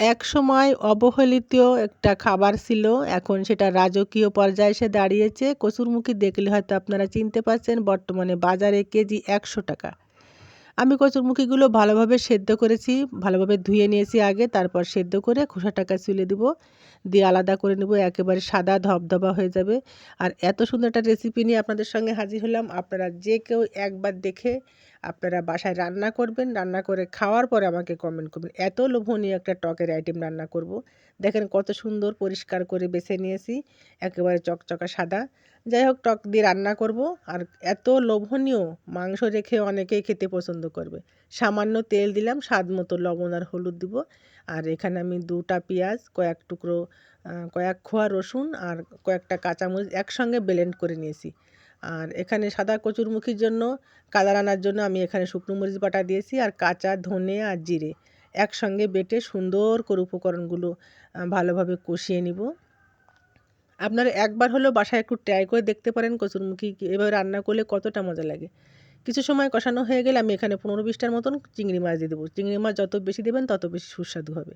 একসময় অবহেলিত একটা খাবার ছিল, এখন সেটা রাজকীয় পর্যায়ে এসে দাঁড়িয়েছে। কচুরমুখী দেখলে হয়তো আপনারা চিনতে পারছেন, বর্তমানে বাজারে কেজি একশো টাকা। আমি কচুরমুখীগুলো ভালোভাবে সেদ্ধ করেছি, ভালোভাবে ধুয়ে নিয়েছি আগে, তারপর সেদ্ধ করে খোসাটাকা চুলে দিব। দিয়ে আলাদা করে নেব, একেবারে সাদা ধবধবা হয়ে যাবে। আর এত সুন্দর একটা রেসিপি নিয়ে আপনাদের সঙ্গে হাজির হলাম। আপনারা যে কেউ একবার দেখে আপনারা বাসায় রান্না করবেন, রান্না করে খাওয়ার পরে আমাকে কমেন্ট করবেন। এত লোভনীয় একটা টকের আইটেম রান্না করব। দেখেন কত সুন্দর পরিষ্কার করে বেছে নিয়েছি, একেবারে চকচকা সাদা। যাই হোক, টক দিয়ে রান্না করব। আর এত লোভনীয় মাংস রেখে অনেকেই খেতে পছন্দ করবে। সামান্য তেল দিলাম, স্বাদ মতো লবণ আর হলুদ দিব। আর এখানে আমি দুটা পেঁয়াজ, কয়েক টুকরো কয়েক খোয়া রসুন আর কয়েকটা কাঁচামরিচ একসঙ্গে ব্লেন্ড করে নিয়েছি। আর এখানে সাদা কচুরমুখির জন্য, কাদা রান্নার জন্য আমি এখানে শুকনো মরিচ বাটা দিয়েছি আর কাঁচা ধনে আর জিরে। একসঙ্গে বেটে সুন্দর করে উপকরণগুলো ভালোভাবে কষিয়ে নিব। আপনারা একবার হলেও বাসায় একটু ট্রাই করে দেখতে পারেন কচুরমুখী এভাবে রান্না করলে কতটা মজা লাগে। কিছু সময় কষানো হয়ে গেলে আমি এখানে পনেরো বিশটার মতন চিংড়ি মাছ দিয়ে দেবো। চিংড়ি মাছ যত বেশি দেবেন, তত বেশি সুস্বাদু হবে।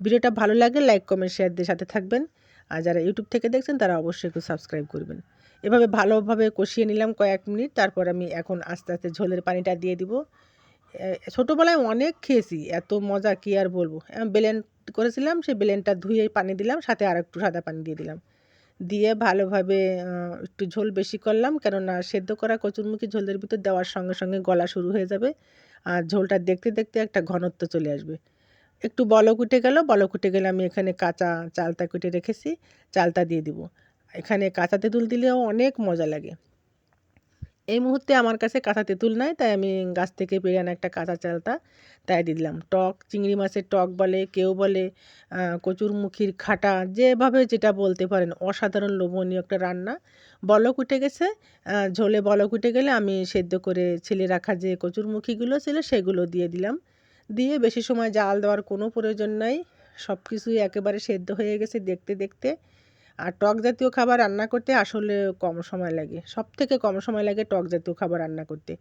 ভিডিওটা ভালো লাগে লাইক, কমেন্ট শেয়ার দিয়ে সাথে থাকবেন। আর যারা ইউটিউব থেকে দেখছেন, তারা অবশ্যই একটু সাবস্ক্রাইব করবেন। এভাবে ভালোভাবে কষিয়ে নিলাম কয়েক মিনিট। তারপর আমি এখন আস্তে আস্তে ঝোলের পানিটা দিয়ে দিব। ছোটোবেলায় অনেক খেয়েছি, এত মজা কী আর বলব। বেলেন করেছিলাম, সেই বেলেনটা ধুয়ে পানি দিলাম, সাথে আর একটু সাদা পানি দিয়ে দিলাম। দিয়ে ভালোভাবে একটু ঝোল বেশি করলাম, কেননা সেদ্ধ করা কচুরমুখী ঝোলের ভিতর দেওয়ার সঙ্গে সঙ্গে গলা শুরু হয়ে যাবে। আর ঝোলটা দেখতে দেখতে একটা ঘনত্ব চলে আসবে। একটু বলক উঠে গেল, বলক উঠে গেলে আমি এখানে কাঁচা চালতা কুটে রেখেছি, চালতা দিয়ে দিব। এখানে কাঁচা তেঁতুল দিলেও অনেক মজা লাগে। এই মুহূর্তে আমার কাছে কাঁচা তেঁতুল নাই, তাই আমি গাছ থেকে পেরে আনা একটা কাঁচা চালতা তাই দিলাম। টক, চিংড়ি মাছের টক বলে, কেউ বলে কচুরমুখির খাটা, যেভাবে যেটা বলতে পারেন, অসাধারণ লোভনীয় একটা রান্না। বলক উঠে গেছে ঝোলে বলক উঠে গেলে আমি সেদ্ধ করে ছেলে রাখা যে কচুরমুখিগুলো ছিল সেগুলো দিয়ে দিলাম। দিয়ে বেশি সময় জাল দেওয়ার কোনো প্রয়োজন নাই সব কিছুই একেবারে সেদ্ধ হয়ে গেছে দেখতে দেখতে। আর টক জাতীয় খাবার রান্না করতে আসলে কম সময় লাগে। সব থেকে কম সময় লাগে টক জাতীয় খাবার রান্না করতে।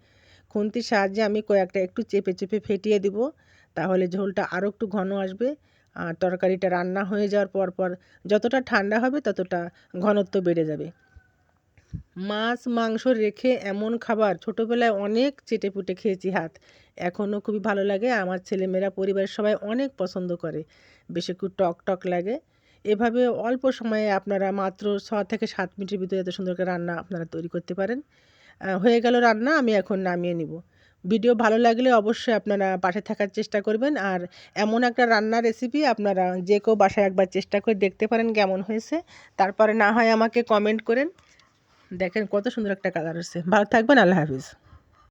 খুন্তির সাহায্যে আমি কয়েকটা একটু চেপে চেপে ফেটিয়ে দিব, তাহলে ঝোলটা আরও একটু ঘন আসবে। আর তরকারিটা রান্না হয়ে যাওয়ার পর পর যতটা ঠান্ডা হবে ততটা ঘনত্ব বেড়ে যাবে। মাছ, মাংস রেখে এমন খাবার ছোটোবেলায় অনেক চেটে পুটে খেয়েছি হাত। এখনও খুবই ভালো লাগে। আমার ছেলেমেয়েরা, পরিবারের সবাই অনেক পছন্দ করে। বেশ একটু টক টক লাগে। এভাবে অল্প সময়ে আপনারা মাত্র ছ থেকে সাত মিনিটের ভিতরে এত সুন্দর করে রান্না আপনারা তৈরি করতে পারেন। হয়ে গেল রান্না, আমি এখন নামিয়ে নিব। ভিডিও ভালো লাগলে অবশ্যই আপনারা পাশে থাকার চেষ্টা করবেন। আর এমন একটা রান্নার রেসিপি আপনারা যে কেউ বাসায় একবার চেষ্টা করে দেখতে পারেন কেমন হয়েছে। তারপরে না হয় আমাকে কমেন্ট করেন। দেখেন কত সুন্দর একটা কালার হচ্ছে ভালো থাকবেন, আল্লাহ হাফিজ।